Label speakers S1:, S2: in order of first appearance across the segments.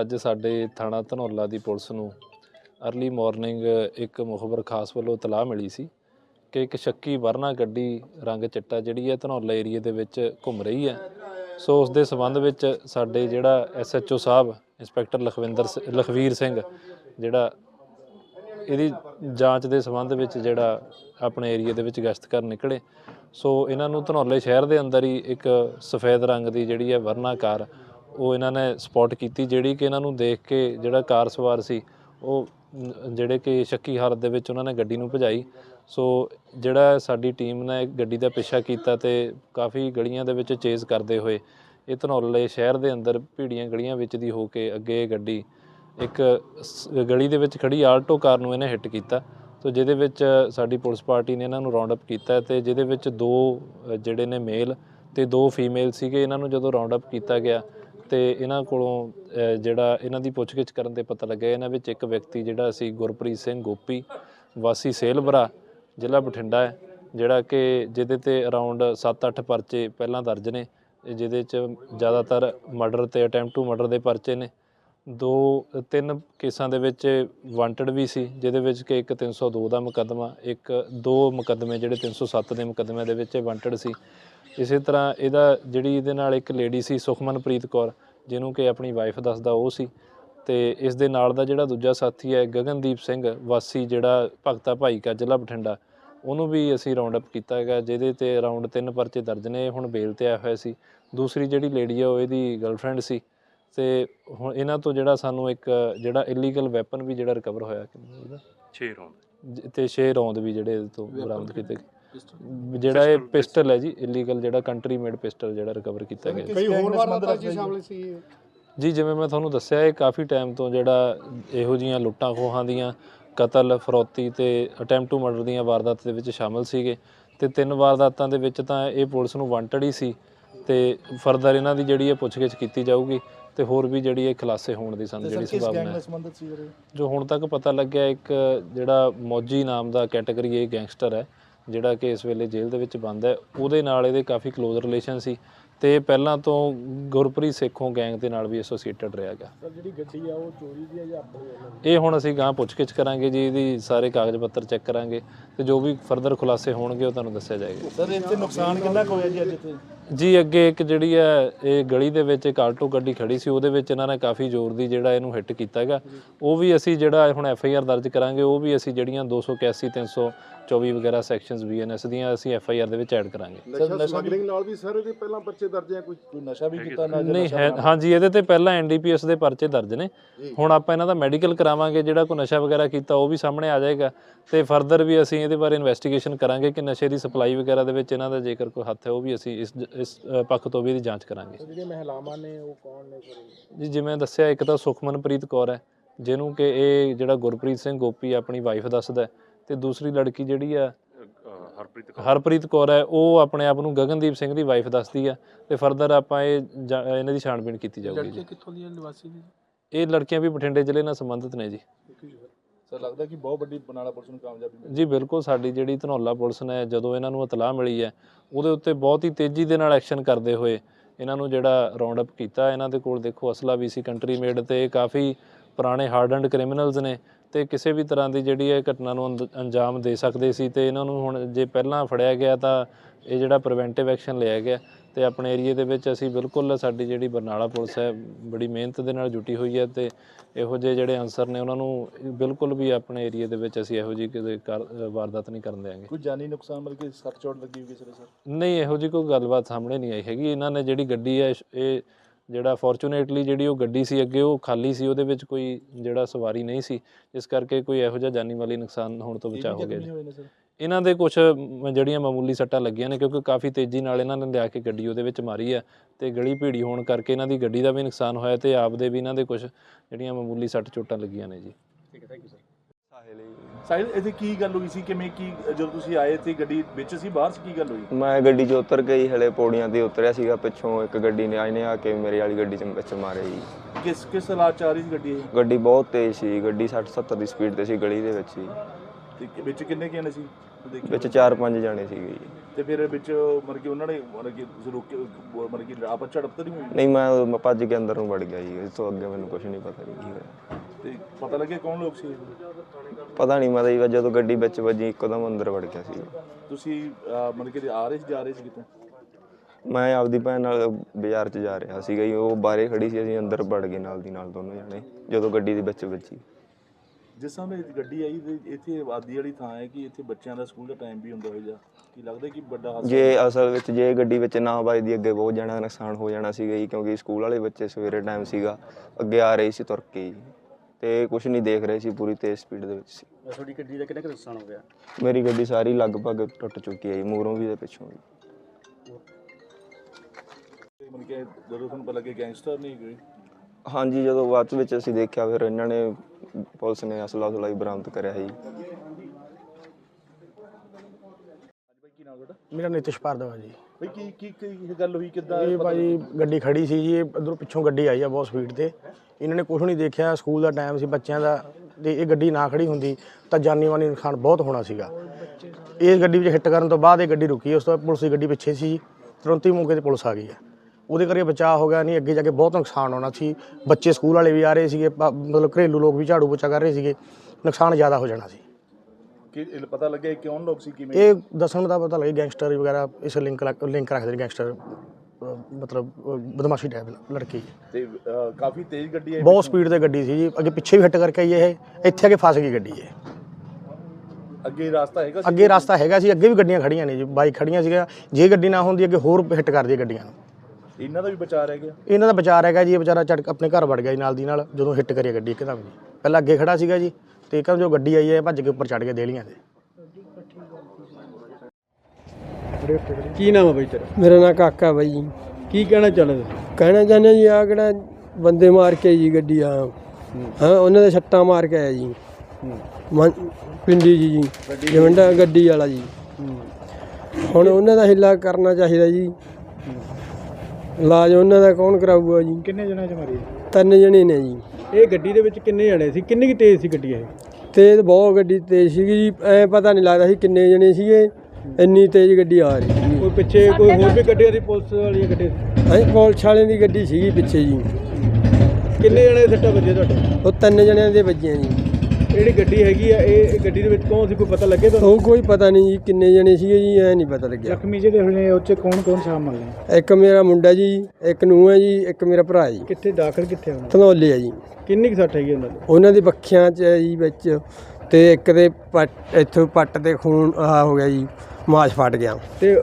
S1: ਅੱਜ ਸਾਡੇ ਥਾਣਾ ਧਨੌਲਾ ਦੀ ਪੁਲਿਸ ਨੂੰ ਅਰਲੀ ਮਾਰਨਿੰਗ ਇੱਕ ਮੁਖਬਰ ਖਾਸ ਵੱਲੋਂ ਇਤਲਾਹ ਮਿਲੀ ਸੀ ਕਿ ਇੱਕ ਸ਼ੱਕੀ ਵਰਨਾ ਗੱਡੀ ਰੰਗ ਚਿੱਟਾ ਜਿਹੜੀ ਹੈ ਧਨੌਲਾ ਏਰੀਆ ਦੇ ਵਿੱਚ ਘੁੰਮ ਰਹੀ ਹੈ। ਸੋ ਉਸ ਦੇ ਸੰਬੰਧ ਵਿੱਚ ਸਾਡੇ ਜਿਹੜਾ ਐਸਐਚਓ ਸਾਹਿਬ, ਇੰਸਪੈਕਟਰ ਲਖਵਿੰਦਰ ਸ- ਲਖਵੀਰ ਸਿੰਘ ਜਿਹੜਾ ਇਹਦੀ ਜਾਂਚ ਦੇ ਸੰਬੰਧ ਵਿੱਚ ਜਿਹੜਾ ਆਪਣੇ ਏਰੀਆ ਦੇ ਵਿੱਚ ਗਸ਼ਤ ਕਰਨ ਨਿਕਲੇ। ਸੋ ਇਹਨਾਂ ਨੂੰ ਧਨੌਲੇ ਸ਼ਹਿਰ ਦੇ ਅੰਦਰ ਹੀ ਇੱਕ ਸਫੈਦ ਰੰਗ ਦੀ ਜਿਹੜੀ ਹੈ ਵਰਨਾ ਕਾਰ ਉਹ ਇਹਨਾਂ ਨੇ ਸਪੌਟ ਕੀਤੀ, ਜਿਹੜੀ ਕਿ ਇਹਨਾਂ ਨੂੰ ਦੇਖ ਕੇ ਜਿਹੜਾ ਕਾਰ ਸਵਾਰ ਸੀ, ਉਹ ਜਿਹੜੇ ਕਿ ਸ਼ੱਕੀ ਹਾਲਤ ਦੇ ਵਿੱਚ ਉਹਨਾਂ ਨੇ ਗੱਡੀ ਨੂੰ ਭਜਾਈ। ਸੋ ਜਿਹੜਾ ਸਾਡੀ ਟੀਮ ਨੇ ਗੱਡੀ ਦਾ ਪਿੱਛਾ ਕੀਤਾ ਤੇ ਕਾਫੀ ਗਲੀਆਂ ਦੇ ਵਿੱਚ ਚੇਜ਼ ਕਰਦੇ ਹੋਏ, ਇਹ ਧਨੌਲੇ ਸ਼ਹਿਰ ਦੇ ਅੰਦਰ ਭੀੜੀਆਂ ਗਲੀਆਂ ਵਿੱਚ ਦੀ ਹੋ ਕੇ ਅੱਗੇ ਗੱਡੀ ਇੱਕ ਗਲੀ ਦੇ ਵਿੱਚ ਖੜੀ ਆਲਟੋ ਕਾਰ ਨੂੰ ਇਹਨੇ ਹਿੱਟ ਕੀਤਾ। ਸੋ ਜਿਹਦੇ ਵਿੱਚ ਸਾਡੀ ਪੁਲਿਸ ਪਾਰਟੀ ਨੇ ਇਹਨਾਂ ਨੂੰ ਰਾਉਂਡ ਅਪ ਕੀਤਾ ਤੇ ਜਿਹਦੇ ਵਿੱਚ ਦੋ ਜਿਹੜੇ ਨੇ ਮੇਲ ਤੇ ਦੋ ਫੀਮੇਲ ਸੀਗੇ, ਇਹਨਾਂ ਨੂੰ ਜਦੋਂ ਰਾਉਂਡ ਅਪ ਕੀਤਾ ਗਿਆ ਤੇ ਇਹਨਾਂ ਕੋਲੋਂ ਅ, ਜਿਹੜਾ ਇਹਨਾਂ ਦੀ ਪੁੱਛਗਿੱਛ ਕਰਨ ਤੇ ਪਤਾ ਲੱਗਿਆ ਇਹਨਾਂ ਵਿੱਚ ਇੱਕ ਵਿਅਕਤੀ ਜਿਹੜਾ ਸੀ ਗੁਰਪ੍ਰੀਤ ਸਿੰਘ ਗੋਪੀ ਵਾਸੀ ਸੇਲਬਰਾ ਜ਼ਿਲ੍ਹਾ ਬਠਿੰਡਾ ਹੈ ਜਿਹੜਾ ਕਿ ਜਿਹਦੇ ਤੇ ਅਰਾਊਂਡ 7-8 ਪਰਚੇ ਪਹਿਲਾਂ ਦਰਜ ਨੇ ਜਿਹਦੇ ਚ ਜ਼ਿਆਦਾਤਰ ਮਰਡਰ ਤੇ ਅਟੈਂਪਟ ਟੂ ਮਰਡਰ ਦੇ ਪਰਚੇ ਨੇ। ਦੋ ਤਿੰਨ ਕੇਸਾਂ ਦੇ ਵਿੱਚ ਵਾਂਟਡ ਵੀ ਸੀ ਜਿਹਦੇ ਵਿੱਚ ਕਿ ਇੱਕ 302 ਦਾ ਮੁਕੱਦਮਾ ਇੱਕ ਦੋ ਮੁਕੱਦਮੇ ਜਿਹੜੇ 307 ਦੇ ਮੁਕੱਦਮੇ ਦੇ ਵਿੱਚ ਵਾਂਟਡ ਸੀ। ਇਸੇ ਤਰ੍ਹਾਂ ਇਹਦਾ ਜਿਹੜੀ ਇਹਦੇ ਨਾਲ ਇੱਕ ਲੇਡੀ ਸੀ ਸੁਖਮਨਪ੍ਰੀਤ ਕੌਰ ਜਿਹਨੂੰ ਕਿ ਆਪਣੀ ਵਾਈਫ ਦੱਸਦਾ ਉਹ ਸੀ। ਤੇ ਇਸ ਦੇ ਨਾਲ ਦਾ ਜਿਹੜਾ ਦੂਜਾ ਸਾਥੀ ਹੈ ਗਗਨਦੀਪ ਸਿੰਘ ਵਾਸੀ ਜਿਹੜਾ ਭਗਤਾ ਭਾਈ ਕਾ ਜ਼ਿਲ੍ਹਾ ਬਠਿੰਡਾ ਉਹਨੂੰ ਵੀ ਅਸੀਂ ਰਾਉਂਡ ਅਪ ਕੀਤਾ ਹੈਗਾ ਜਿਹਦੇ ਤੇ ਅਰਾਊਂਡ ਤਿੰਨ ਪਰਚੇ ਦਰਜ ਨੇ ਹੁਣ ਬੇਲ ਤੇ ਆਇਆ ਹੋਇਆ ਸੀ। ਦੂਸਰੀ ਜਿਹੜੀ ਲੇਡੀ ਆ ਉਹ ਇਹਦੀ ਗਰਲਫ੍ਰੈਂਡ ਸੀ। ਤੇ ਹੁਣ ਇਹਨਾਂ ਤੋਂ ਜਿਹੜਾ ਸਾਨੂੰ ਇੱਕ ਜਿਹੜਾ ਇਲੀਗਲ ਵੈਪਨ ਵੀ ਜਿਹੜਾ ਰਿਕਵਰ ਹੋਇਆ ਕਿੰਨਾ ਉਹਦਾ?
S2: 6 ਰੌਂਦ
S1: ਤੇ 6 ਰੌਂਦ ਵੀ ਜਿਹੜੇ ਇਹਦੇ ਤੋਂ ਬਰਾਮਦ ਕੀਤੇ ਗਏ। ਜਿਹੜਾ ਇਹ ਪਿਸਟਲ ਹੈ ਜੀ ਇਲੀਗਲ ਜਿਹੜਾ ਕੰਟਰੀ ਮੇਡ ਪਿਸਟਲ ਜਿਹੜਾ ਰਿਕਵਰ ਕੀਤਾ ਗਿਆ।
S3: ਕਈ ਹੋਰ ਵਾਰਦਾਤਾਂ ਜੀ ਸ਼ਾਮਲ ਸੀ ਇਹ?
S1: ਜੀ ਜਿਵੇਂ ਮੈਂ ਤੁਹਾਨੂੰ ਦੱਸਿਆ ਇਹ ਕਾਫੀ ਟਾਈਮ ਤੋਂ ਜਿਹੜਾ ਇਹੋ ਜੀਆਂ ਲੁੱਟਾਂ ਖੋਹਾਂ ਦੀਆਂ ਕਤਲ ਫਰੌਤੀ ਤੇ ਅਟੈਂਪਟ ਟੂ ਮਰਡਰ ਦੀਆਂ ਵਾਰਦਾਤਾਂ ਦੇ ਵਿੱਚ ਸ਼ਾਮਲ ਸੀਗੇ। ਤੇ ਤਿੰਨ ਵਾਰਦਾਤਾਂ ਦੇ ਵਿੱਚ ਤਾਂ ਇਹ ਪੁਲਿਸ ਨੂੰ ਵਾਂਟਡ ਹੀ ਸੀ। ਤੇ ਫਰਦਰ ਇਹਨਾਂ ਦੀ ਜਿਹੜੀ ਹੈ ਪੁੱਛਗਿੱਛ ਕੀਤੀ ਜਾਊਗੀ ਤੇ ਹੋਰ ਵੀ ਜਿਹੜੀ ਹੈ ਖੁਲਾਸੇ ਹੋਣ ਦੀ ਸਾਨੂੰ ਜਿਹੜੀ ਸੰਭਾਵਨਾ ਹੈ। ਜੋ ਹੁਣ ਤੱਕ ਪਤਾ ਲੱਗਿਆ ਇੱਕ ਜਿਹੜਾ ਮੌਜੀ ਨਾਮ ਦਾ ਕੈਟਾਗਰੀ ਇਹ ਗੈਂਗਸਟਰ ਹੈ। ਜਿਹੜਾ ਕਿ ਇਸ ਵੇਲੇ ਜੇਲ੍ਹ ਦੇ ਵਿੱਚ ਬੰਦ ਹੈ ਉਹਦੇ ਨਾਲ ਇਹਦੇ ਕਾਫੀ ক্লোਜ਼ ਰਿਲੇਸ਼ਨ ਸੀ ਤੇ ਇਹ ਪਹਿਲਾਂ ਤੋਂ ਗੁਰਪ੍ਰੀਤ ਸੇਖੋਂ ਗੈਂਗ ਦੇ ਨਾਲ ਵੀ ਐਸੋਸੀਏਟਡ ਰਿਹਾ ਗਿਆ।
S3: ਸਰ ਜਿਹੜੀ ਗੱਡੀ ਆ ਉਹ ਚੋਰੀ ਦੀ ਹੈ ਜਾਂ ਆਪਣੀ
S1: ਇਹ ਹੁਣ ਅਸੀਂ ਗਾਂ ਪੁੱਛਗਿੱਛ ਕਰਾਂਗੇ ਜੀ ਇਹਦੀ ਸਾਰੇ ਕਾਗਜ਼ ਪੱਤਰ ਚੈੱਕ ਕਰਾਂਗੇ ਤੇ ਜੋ ਵੀ ਫਰਦਰ ਖੁਲਾਸੇ ਹੋਣਗੇ ਉਹ ਤੁਹਾਨੂੰ ਦੱਸਿਆ ਜਾਏਗਾ।
S3: ਸਰ ਇੱਥੇ ਨੁਕਸਾਨ ਕਿੰਨਾ ਕੁ ਹੋਇਆ ਜੀ ਅੱਜ ਇੱਥੇ?
S1: ਜੀ ਅੱਗੇ ਇੱਕ ਜਿਹੜੀ ਹੈ ਇਹ ਗਲੀ ਦੇ ਵਿੱਚ ਇੱਕ ਆਲਟੋ ਗੱਡੀ ਖੜੀ ਸੀ ਉਹਦੇ ਵਿੱਚ ਇਹਨਾਂ ਨੇ ਕਾਫੀ ਜ਼ੋਰ ਦੀ ਜਿਹੜਾ ਇਹਨੂੰ ਹਿੱਟ ਕੀਤਾ ਹੈਗਾ। ਉਹ ਵੀ ਅਸੀਂ ਜਿਹੜਾ ਹੁਣ ਐਫ ਆਈ ਆਰ ਦਰਜ ਕਰਾਂਗੇ ਉਹ ਵੀ ਅਸੀਂ ਜਿਹੜੀਆਂ 281 324 ਵਗੈਰਾ ਸੈਕਸ਼ਨਸ ਬੀਐਨਐਸ ਦੀਆਂ ਅਸੀਂ ਐਫ ਆਈ ਆਰ ਦੇ ਵਿੱਚ ਐਡ ਕਰਾਂਗੇ।
S3: ਨਸ਼ਾ ਸਮਗਲਿੰਗ ਨਾਲ ਵੀ ਸਰ ਇਹਦੇ ਪਹਿਲਾਂ ਪਰਚੇ ਦਰਜ ਹੈ ਕੋਈ? ਕੋਈ ਨਸ਼ਾ ਵੀ ਕੀਤਾ ਨਾ
S1: ਨਹੀਂ ਹੈ ਹਾਂਜੀ ਇਹਦੇ ਤੇ ਪਹਿਲਾਂ ਐਨਡੀਪੀਐਸ ਦੇ ਪਰਚੇ ਦਰਜ ਨੇ। ਹੁਣ ਆਪਾਂ ਇਹਨਾਂ ਦਾ ਮੈਡੀਕਲ ਕਰਾਵਾਂਗੇ ਜਿਹੜਾ ਕੋਈ ਨਸ਼ਾ ਵਗੈਰਾ ਕੀਤਾ ਉਹ ਵੀ ਸਾਹਮਣੇ ਆ ਜਾਏਗਾ। ਤੇ ਫਰਦਰ ਵੀ ਅਸੀਂ ਇਹਦੇ ਬਾਰੇ ਇਨਵੈਸਟੀਗੇਸ਼ਨ ਕਰਾਂਗੇ ਕਿ ਨਸ਼ੇ ਦੀ ਸਪਲਾਈ ਵਗੈਰਾ ਦੇ ਵਿੱਚ ਇਹਨਾਂ ਦਾ ਜੇਕਰ ਕੋਈ ਹੱਥ ਹੈ ਉਹ ਵੀ ਅਸੀਂ ਇਸ ਇਸ ਪੱਖ ਤੋਂ ਵੀ ਇਹਦੀ ਜਾਂਚ ਕਰਾਂਗੇ।
S3: ਜਿਹੜੀਆਂ ਮਹਿਲਾਵਾਂ ਨੇ ਉਹ ਕੌਣ ਨੇ
S1: ਜੀ ਜਿਵੇਂ ਦੱਸਿਆ ਇੱਕ ਤਾਂ ਸੁਖਮਨਪ੍ਰੀਤ ਕੌਰ ਹੈ ਜਿਹਨੂੰ ਕਿ ਇਹ ਜਿਹੜਾ ਗੁਰਪ੍ਰੀਤ ਸਿੰਘ ਗੋਪੀ ਆਪਣੀ ਵਾਈਫ ਦੱਸਦਾ ਹੈ, ਤੇ ਦੂਸਰੀ ਲੜਕੀ ਜਿਹੜੀ ਆ
S2: ਹਰਪ੍ਰੀਤ ਕੌਰ।
S1: ਹਰਪ੍ਰੀਤ ਕੌਰ ਹੈ ਉਹ ਆਪਣੇ ਆਪ ਨੂੰ ਗਗਨਦੀਪ ਸਿੰਘ ਦੀ ਵਾਈਫ ਦੱਸਦੀ ਆ ਤੇ ਫਰਦਰ ਆਪਾਂ ਇਹ ਜਾ- ਇਹਨਾਂ ਦੀ ਛਾਣਬੀਣ ਕੀਤੀ ਜਾਊਗੀ ਜੀ।
S3: ਕਿੱਥੋਂ ਦੀਆਂ ਨਿਵਾਸੀ ਨੇ
S1: ਇਹ ਲੜਕੀਆਂ ਵੀ ਬਠਿੰਡੇ ਜ਼ਿਲ੍ਹੇ ਨਾਲ ਸੰਬੰਧਿਤ ਨੇ ਜੀ।
S3: ਸਰ ਲੱਗਦਾ ਕਿ ਬਹੁਤ ਵੱਡੀ ਬਨਾਲਾ ਪੁਲਿਸ ਨੂੰ ਕਾਮਯਾਬੀ ਮਿਲੀ।
S1: ਜੀ ਬਿਲਕੁਲ ਸਾਡੀ ਜਿਹੜੀ ਧਨੌਲਾ ਪੁਲਿਸ ਨੇ ਜਦੋਂ ਇਹਨਾਂ ਨੂੰ ਇਤਲਾਹ ਮਿਲੀ ਹੈ ਉਹਦੇ ਉੱਤੇ ਬਹੁਤ ਹੀ ਤੇਜ਼ੀ ਦੇ ਨਾਲ ਐਕਸ਼ਨ ਕਰਦੇ ਹੋਏ ਇਹਨਾਂ ਨੂੰ ਜਿਹੜਾ ਰਾਉਂਡ ਅਪ ਕੀਤਾ। ਇਹਨਾਂ ਦੇ ਕੋਲ ਦੇਖੋ ਅਸਲਾ ਵੀ ਸੀ ਕੰਟਰੀ ਮੇਡ ਤੇ ਇਹ ਕਾਫੀ ਪੁਰਾਣੇ ਹਾਰਡਨਡ ਕ੍ਰਿਮੀਨਲਸ ਨੇ। ਤੇ ਕਿਸੇ ਵੀ ਤਰ੍ਹਾਂ ਦੀ ਜਿਹੜੀ ਇਹ ਘਟਨਾ ਨੂੰ ਅੰਦ- ਅੰਜਾਮ ਦੇ ਸਕਦੇ ਸੀ ਤੇ ਇਹਨਾਂ ਨੂੰ ਹੁਣ ਜੇ ਪਹਿਲਾਂ ਫੜਿਆ ਗਿਆ ਤਾਂ ਇਹ ਜਿਹੜਾ ਪ੍ਰੀਵੈਂਟਿਵ ਐਕਸ਼ਨ ਲਿਆ ਗਿਆ ਤੇ ਆਪਣੇ ਏਰੀਏ ਦੇ ਵਿੱਚ ਅਸੀਂ ਬਿਲਕੁਲ ਸਾਡੀ ਜਿਹੜੀ ਬਰਨਾਲਾ ਪੁਲਿਸ ਹੈ ਬੜੀ ਮਿਹਨਤ ਦੇ ਨਾਲ ਜੁਟੀ ਹੋਈ ਹੈ ਤੇ ਇਹੋ ਜਿਹੇ ਜਿਹੜੇ ਅਨਸਰ ਨੇ ਉਹਨਾਂ ਨੂੰ ਬਿਲਕੁਲ ਵੀ ਆਪਣੇ ਏਰੀਏ ਦੇ ਵਿੱਚ ਅਸੀਂ ਇਹੋ ਜਿਹੀ ਕਿਸੇ ਕਾਰ- ਵਾਰਦਾਤ ਨਹੀਂ ਕਰਨ ਦੇਵਾਂਗੇ
S3: ਕੋਈ ਜਾਨੀ ਨੁਕਸਾਨ ਮਤਲਬ ਕਿ ਸੱਟ ਚੋਟ ਲੱਗੀ ਹੋਈ ਕਿਸੇ ਦੇ ਸਰ?
S1: ਨਹੀਂ ਇਹੋ ਜਿਹੀ ਕੋਈ ਗੱਲਬਾਤ ਸਾਹਮਣੇ ਨਹੀਂ ਆਈ ਹੈਗੀ। ਇਹਨਾਂ ਨੇ ਜਿਹੜੀ ਗੱਡੀ ਹੈ ਇਹ ਜਿਹੜਾ ਫੋਰਚੂਨੇਟਲੀ ਜਿਹੜੀ ਉਹ ਗੱਡੀ ਸੀ ਅੱਗੇ ਉਹ ਖਾਲੀ ਸੀ ਉਹਦੇ ਵਿੱਚ ਕੋਈ ਜਿਹੜਾ ਸਵਾਰੀ ਨਹੀਂ ਸੀ। ਇਸ ਕਰਕੇ ਕੋਈ ਇਹੋ ਜਿਹਾ ਜਾਨੀ ਮਾਲੀ ਨੁਕਸਾਨ ਹੋਣ ਤੋਂ ਬਚਾ ਹੋ ਗਿਆ ਜੀ ਇਹਨਾਂ ਦੇ ਕੁਝ ਜਿਹੜੀਆਂ ਮਾਮੂਲੀ ਸੱਟਾਂ ਲੱਗੀਆਂ ਨੇ ਕਿਉਂਕਿ ਕਾਫੀ ਤੇਜ਼ੀ ਨਾਲ ਇਹਨਾਂ ਨੇ ਲਿਆ ਕੇ ਗੱਡੀ ਉਹਦੇ ਵਿੱਚ ਮਾਰੀ ਹੈ ਤੇ ਗਲੀ ਭੀੜੀ ਹੋਣ ਕਰਕੇ ਇਹਨਾਂ ਦੀ ਗੱਡੀ ਦਾ ਵੀ ਨੁਕਸਾਨ ਹੋਇਆ ਤੇ ਆਪ ਦੇ ਵੀ ਇਹਨਾਂ ਦੇ ਕੁਝ ਜਿਹੜੀਆਂ ਮਾਮੂਲੀ ਸੱਟ ਚੋਟਾਂ ਲੱਗੀਆਂ ਨੇ ਜੀ।
S3: ਠੀਕ ਹੈ ਥੈਂਕ ਯੂ ਸਰ ਸਾਹਿਲ ਇਹਦੀ ਕੀ ਗੱਲ ਹੋਈ ਸੀ? ਕਿਵੇਂ ਕੀ ਜਦੋਂ ਤੁਸੀਂ ਆਏ ਤੇ ਗੱਡੀ ਵਿੱਚ ਸੀ ਬਾਹਰ ਸੀ ਕੀ ਗੱਲ ਹੋਈ?
S4: ਮੈਂ ਗੱਡੀ 'ਚ ਉਤਰ ਕੇ ਹੀ ਹਲੇ ਪੌੜੀਆਂ ਤੇ ਉਤਰਿਆ ਸੀਗਾ ਪਿੱਛੋਂ ਇੱਕ ਗੱਡੀ ਨੇ ਆਈ ਨੇ ਆ ਕੇ ਮੇਰੇ ਵਾਲੀ ਗੱਡੀ 'ਚ ਵਿੱਚ ਮਾਰੇ ਜੀ।
S3: ਕਿਸ ਕਿਸ ਹਾਲਾਤ ਚ ਆ ਰਹੀ ਸੀ ਗੱਡੀ ਇਹ?
S4: ਗੱਡੀ ਬਹੁਤ ਤੇਜ਼ ਸੀ ਗੱਡੀ 60 70 ਦੀ ਸਪੀਡ ਤੇ ਸੀ ਗਲੀ ਦੇ ਵਿੱਚ ਹੀ
S3: ਤੇ ਕਿ- ਵਿੱਚ ਕਿੰਨੇ ਕਿੰਨੇ ਸੀ?
S4: ਵਿੱਚ ਚਾਰ ਪੰਜ ਜਾਣੇ ਸੀਗੇ ਜੀ।
S3: ਤੇ ਫਿਰ ਵਿੱਚ ਮਤਲਬ ਕਿ ਉਹਨਾਂ ਨੇ ਮਤਲਬ ਕਿ ਤੁਸੀਂ ਰੋਕੇ ਮਤਲਬ ਕਿ ਆਪਸ ਝੜਪ ਤਾਂ ਨਹੀਂ ਹੋਈ?
S4: ਨਹੀਂ ਮੈਂ ਉਦੋਂ ਭੱਜ ਕੇ ਅੰਦਰ ਨੂੰ ਵੜ ਗਿਆ ਜੀ ਇਸ ਤੋਂ ਅੱਗੇ ਮੈਨੂੰ ਕੁਝ ਨਹੀਂ ਪਤਾ ਵੀ ਕੀ ਹੋਇਆ।
S3: ਤੇ ਪਤਾ ਲੱਗਿਆ ਕੌਣ ਲੋਕ ਸੀ?
S4: ਪਤਾ ਨਹੀਂ ਮੈਂ ਤਾਂ ਜੀ ਜਦੋਂ ਗੱਡੀ ਵਿੱਚ ਵੱਜੀ ਇੱਕਦਮ ਅੰਦਰ ਵੜ ਗਿਆ ਸੀ
S3: ਤੁਸੀਂ ਅਹ, ਮਤਲਬ ਕਿ ਆ ਰਹੇ ਸੀ ਜਾ ਰਹੇ ਸੀ ਕਿਤੇ?
S4: ਮੈਂ ਆਪਦੀ ਭੈਣ ਨਾਲ ਬਾਜ਼ਾਰ 'ਚ ਜਾ ਰਿਹਾ ਸੀਗਾ ਜੀ ਉਹ ਬਾਹਰੇ ਖੜੀ ਸੀ ਅਸੀਂ ਅੰਦਰ ਵੜ ਗਏ ਨਾਲ ਦੀ ਨਾਲ ਦੋਨੋਂ ਜਣੇ ਜਦੋਂ ਗੱਡੀ ਦੇ ਵਿੱਚ ਵੱਜੀ।
S3: ਜਿਸ ਸਮੇਂ ਗੱਡੀ ਆਈ ਤੇ ਇੱਥੇ ਆਬਾਦੀ ਵਾਲੀ ਥਾਂ ਹੈ ਕਿ ਇੱਥੇ ਬੱਚਿਆਂ ਦਾ ਸਕੂਲ ਦਾ ਟਾਈਮ ਵੀ ਹੁੰਦਾ ਹੋਏਗਾ ਕੀ ਲੱਗਦਾ ਕਿ ਵੱਡਾ ਹਾਦਸਾ
S4: ਜੇ ਅਸਲ ਵਿੱਚ ਜੇ ਗੱਡੀ ਵਿੱਚ ਨਾ ਵੱਜਦੀ ਅੱਗੇ ਬਹੁਤ ਜਾਣਾ ਨੁਕਸਾਨ ਹੋ ਜਾਣਾ ਸੀਗਾ ਜੀ ਕਿਉਂਕਿ ਸਕੂਲ ਵਾਲੇ ਬੱਚੇ ਸਵੇਰੇ ਟਾਈਮ ਸੀਗਾ ਅੱਗੇ ਆ ਰਹੇ ਸੀ ਤੁਰ ਕੇ ਜੀ। ਤੇ ਕੁਝ ਨਹੀਂ ਦੇਖ ਰਹੇ ਸੀ ਪੂਰੀ ਤੇਜ਼ ਸਪੀਡ ਦੇ ਵਿੱਚ ਸੀ।
S5: ਤੁਹਾਡੀ ਗੱਡੀ ਦਾ ਕਿੰਨਾ ਕੁ ਨੁਕਸਾਨ ਹੋ ਗਿਆ?
S4: ਮੇਰੀ ਗੱਡੀ ਸਾਰੀ ਲਗਭਗ ਟੁੱਟ ਚੁੱਕੀ ਹੈ ਜੀ ਮੂਹਰੋਂ ਵੀ ਤੇ ਪਿੱਛੋਂ ਵੀ।
S3: ਮਤਲਬ ਕਿ ਜਦੋਂ ਤੁਹਾਨੂੰ ਪਤਾ ਲੱਗਿਆ ਗੈਂਗਸਟਰ ਨਹੀਂ ਗਏ
S4: ਹਾਂਜੀ ਜਦੋਂ ਬਾਅਦ ਵਿੱਚ ਅਸੀਂ ਦੇਖਿਆ ਫਿਰ ਇਹਨਾਂ ਨੇ ਪੁਲਿਸ ਨੇ ਅਸਲਾ ਉਸਲਾ ਵੀ ਬਰਾਮਦ ਕਰਿਆ ਸੀ।
S3: ਤੁਹਾਡਾ?
S6: ਮੇਰਾ ਨਿਤਿਸ਼ ਭਾਰਦਵਾ ਜੀ।
S3: ਬਈ ਕੀ ਕੀ ਕੀ ਗੱਲ ਹੋਈ ਕਿੱਦਾਂ
S6: ਇਹ ਭਾਜੀ ਗੱਡੀ ਖੜੀ ਸੀ ਜੀ ਇਧਰੋਂ ਪਿੱਛੋਂ ਗੱਡੀ ਆਈ ਆ ਬਹੁਤ ਸਪੀਡ ਤੇ। ਇਹਨਾਂ ਨੇ ਕੁਝ ਨਹੀਂ ਦੇਖਿਆ ਸਕੂਲ ਦਾ ਟਾਈਮ ਸੀ ਬੱਚਿਆਂ ਦਾ ਤੇ ਇਹ ਗੱਡੀ ਨਾ ਖੜੀ ਹੁੰਦੀ ਤਾਂ ਜਾਨੀ ਮਾਨੀ ਨੁਕਸਾਨ ਬਹੁਤ ਹੋਣਾ ਸੀਗਾ। ਇਹ ਗੱਡੀ ਵਿੱਚ ਹਿੱਟ ਕਰਨ ਤੋਂ ਬਾਅਦ ਇਹ ਗੱਡੀ ਰੁਕੀ ਉਸ ਤੋਂ ਬਾਅਦ ਪੁਲਿਸ ਦੀ ਗੱਡੀ ਪਿੱਛੇ ਸੀ। ਤੁਰੰਤ ਹੀ ਮੌਕੇ ਤੇ ਪੁਲਿਸ ਆ ਗਈ ਆ। ਉਹਦੇ ਕਰਕੇ ਬਚਾਅ ਹੋ ਗਿਆ ਨਹੀਂ ਅੱਗੇ ਜਾ ਕੇ ਬਹੁਤ ਨੁਕਸਾਨ ਹੋਣਾ ਸੀ। ਬੱਚੇ ਸਕੂਲ ਵਾਲੇ ਵੀ ਆ ਰਹੇ ਸੀਗੇ ਮਤਲਬ ਘਰੇਲੂ ਲੋਕ ਵੀ ਝਾੜੂ ਪੋਚਾ ਕਰ ਰਹੇ ਸੀਗੇ। ਨੁਕਸਾਨ ਜ਼ਿਆਦਾ ਹੋ ਜਾਣਾ ਸੀ।
S3: ਕਿ ਇਹ ਪਤਾ ਲੱਗਿਆ ਕੌਣ ਲੋਕ ਸੀ ਕਿਵੇਂ?
S6: ਇਹ ਦੱਸਣ ਦਾ ਪਤਾ ਲੱਗੇ ਗੈਂਗਸਟਰ ਵਗੈਰਾ ਇਸ ਲਿੰਕ ਲਿੰਕ ਰੱਖਦੇ ਨੇ ਗੈਂਗਸਟਰ ਮਤਲਬ ਬਦਮਾਸ਼ੀ ਟਾਈਪ ਲੜਕੀ।
S3: ਤੇ ਕਾਫੀ ਤੇਜ਼ ਗੱਡੀ ਹੈ
S6: ਬਹੁਤ ਸਪੀਡ ਤੇ ਗੱਡੀ ਸੀ ਜੀ। ਅੱਗੇ ਪਿੱਛੇ ਵੀ ਹਿੱਟ ਕਰਕੇ ਆਈ ਇਹ। ਇੱਥੇ ਕੇ ਫਸ ਗਈ ਗੱਡੀ ਇਹ।
S3: ਅੱਗੇ ਰਾਸਤਾ ਹੈਗਾ ਸੀ?
S6: ਅੱਗੇ ਰਸਤਾ ਹੈਗਾ ਸੀ ਅੱਗੇ ਵੀ ਗੱਡੀਆਂ ਖੜੀਆਂ ਨੇ ਜੀ। ਬਾਈਕ ਖੜੀਆਂ ਸੀਗੀਆਂ। ਜੇ ਗੱਡੀ ਨਾ ਹੁੰਦੀ ਅੱਗੇ ਹੋਰ ਹਿੱਟ ਕਰਦੀ ਗੱਡੀਆਂ ਨੂੰ।
S3: ਇਹਨਾਂ ਦਾ ਵੀ ਬਚਾ ਰਹਿ ਗਿਆ?
S6: ਇਹਨਾਂ ਦਾ ਵਿਚਾਰ ਹੈਗਾ ਜੀ। ਇਹ ਵਿਚਾਰਾ ਝਟ ਆਪਣੇ ਘਰ ਵੜ ਗਿਆ ਜੀ ਨਾਲ ਦੀ ਨਾਲ ਜਦੋਂ ਹਿੱਟ ਕਰੀ ਗੱਡੀ ਇੱਕਦਮ ਜੀ। ਪਹਿਲਾਂ ਅੱਗੇ ਖੜਾ ਸੀਗਾ ਜੀ। ਤੇ ਇੱਕਦਮ ਜੋ ਗੱਡੀ ਆਈ ਹੈ ਭੱਜ ਕੇ ਉੱਪਰ ਚੜ ਗਿਆ ਦੇਲੀਆਂ ਤੇ।
S5: ਕੀ ਨਾਮ ਹੈ ਬਾਈ ਤੇਰਾ?
S7: ਮੇਰਾ ਨਾਂ ਕਾਕਾ ਬਾਈ ਜੀ।
S5: ਕੀ ਕਹਿਣਾ ਚਾਹੁੰਦੇ ਤੁਸੀਂ
S7: ਕਹਿਣਾ ਚਾਹੁੰਦੇ ਜੀ ਆ ਕਿਹੜਾ ਬੰਦੇ ਮਾਰ ਕੇ ਜੀ ਗੱਡੀ ਆ ਹਾਂ ਉਹਨਾਂ ਦੇ ਛੱਟਾਂ ਮਾਰ ਕੇ ਆਇਆ ਜੀ। ਮਨ- ਪਿੰਡੀ ਜੀ ਜੀ। ਜਵੰਡਾ ਗੱਡੀ ਵਾਲਾ ਜੀ। ਹੁਣ ਉਹਨਾਂ ਦਾ ਹਿੱਲਾ ਕਰਨਾ ਚਾਹੀਦਾ ਜੀ। ਇਲਾਜ ਉਹਨਾਂ ਦਾ ਕੌਣ ਕਰਾਊਗਾ ਜੀ?
S5: ਕਿੰਨੇ ਜਣਾਂ ਚ ਮਾਰੀ
S7: ਤਿੰਨ ਜਣੇ ਨੇ ਜੀ।
S5: ਇਹ ਗੱਡੀ ਦੇ ਵਿੱਚ ਕਿੰਨੇ ਜਣੇ ਸੀ? ਕਿੰਨੀ ਕੁ ਤੇਜ਼ ਸੀ ਗੱਡੀ ਇਹ?
S7: ਤੇਜ਼ ਬਹੁਤ ਗੱਡੀ ਤੇਜ਼ ਸੀਗੀ ਜੀ। ਐ ਪਤਾ ਨਹੀਂ ਲੱਗਦਾ ਸੀ ਕਿੰਨੇ ਜਣੇ ਸੀਗੇ। ਇੰਨੀ ਤੇਜ਼ ਗੱਡੀ ਆ ਰਹੀ ਸੀ
S5: ਕੋਈ ਪਿੱਛੇ ਕੋਈ ਹੋਰ ਵੀ ਗੱਡੀਆਂ ਸੀ ਪੁਲਿਸ ਵਾਲੀਆਂ ਗੱਡੀਆਂ?
S7: ਐ ਪੁਲਿਸ ਵਾਲਿਆਂ ਦੀ ਗੱਡੀ ਸੀਗੀ ਪਿੱਛੇ ਜੀ।
S5: ਕਿੰਨੇ ਜਣੇ ਦੇ ਸੱਟਾਂ ਵੱਜੇ ਤੁਹਾਡੇ?
S7: ਉਹ ਤਿੰਨ ਜਣਿਆਂ ਦੇ ਵੱਜੀਆਂ ਜੀ।
S5: ਜਿਹੜੀ ਗੱਡੀ ਹੈਗੀ ਆ ਇਹ ਗੱਡੀ ਦੇ ਵਿੱਚ ਕੌਣ ਸੀ? ਕੋਈ ਪਤਾ ਲੱਗੇ ਤੁਹਾਨੂੰ?
S7: ਉਹ ਕੋਈ ਪਤਾ ਨਹੀਂ ਜੀ ਕਿੰਨੇ ਜਣੇ ਸੀਗੇ ਜੀ ਐ ਨਹੀਂ ਪਤਾ ਲੱਗਿਆ।
S5: ਜ਼ਖਮੀ ਜਿਹੜੇ ਹੋਏ ਨੇ ਉਹ ਚ ਕੌਣ ਕੌਣ ਸ਼ਾਮਲ ਨੇ
S7: ਇੱਕ ਮੇਰਾ ਮੁੰਡਾ ਜੀ ਇੱਕ ਨੂੰਹ ਹੈ ਜੀ ਇੱਕ ਮੇਰਾ ਭਰਾ ਜੀ।
S5: ਕਿੱਥੇ ਦਾਖਲ ਕਿੱਥੇ ਹੋਣਾ?
S7: ਧਨੌਲੇ ਆ ਜੀ।
S5: ਕਿੰਨੀ ਕੁ ਸੱਟ ਹੈਗੀ ਉਹਨਾਂ ਦੀ?
S7: ਉਹਨਾਂ ਦੀ ਬੱਖੀਆਂ 'ਚ ਹੈ ਜੀ ਵਿੱਚ ਤੇ ਇੱਕ ਦੇ ਪੱਟ ਇੱਥੋਂ ਪੱਟ ਤੇ ਖੂਨ ਆ ਹੋ ਗਿਆ ਜੀ ਮਾਸ ਫਟ ਗਿਆ।
S5: ਤੇ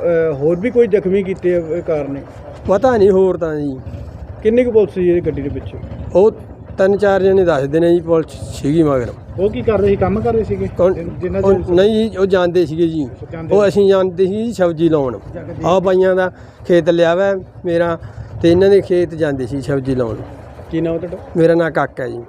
S5: ਹੋਰ ਵੀ ਕੋਈ ਜ਼ਖਮੀ ਕੀਤੇ ਆ ਇਹ ਕਾਰ ਨੇ?
S7: ਪਤਾ ਨਹੀਂ ਹੋਰ ਤਾਂ ਜੀ।
S5: ਕਿੰਨੀ ਕੁ ਪੁਲਿਸ ਸੀ ਇਹ ਗੱਡੀ ਦੇ ਪਿੱਛੇ
S7: ਉਹ ਤਿੰਨ ਚਾਰ ਜਣੇ ਦੱਸਦੇ ਨੇ ਜੀ ਪੁਲਿਸ ਸੀਗੀ ਮਗਰ।
S5: ਉਹ ਕੀ ਕਰ ਰਹੇ ਸੀ? ਕੰਮ ਕਰ ਰਹੇ ਸੀਗੇ?
S7: ਉਹ ਨਹੀਂ ਜੀ ਉਹ ਜਾਣਦੇ ਸੀਗੇ ਜੀ। ਉਹ ਅਸੀਂ ਜਾਣਦੇ ਸੀ ਜੀ ਸਬਜ਼ੀ ਲਾਉਣ। ਆਹ ਬਾਈਆਂ ਦਾ ਖੇਤ ਲਿਆ ਵਾ ਮੇਰਾ ਤੇ ਇਹਨਾਂ ਦੇ ਖੇਤ ਜਾਂਦੇ ਸੀ ਸਬਜ਼ੀ ਲਾਉਣ।
S5: ਕੀ ਨਾਮ ਤੁਹਾਡਾ?
S7: ਮੇਰਾ ਨਾਂ ਕਾਕਾ ਜੀ।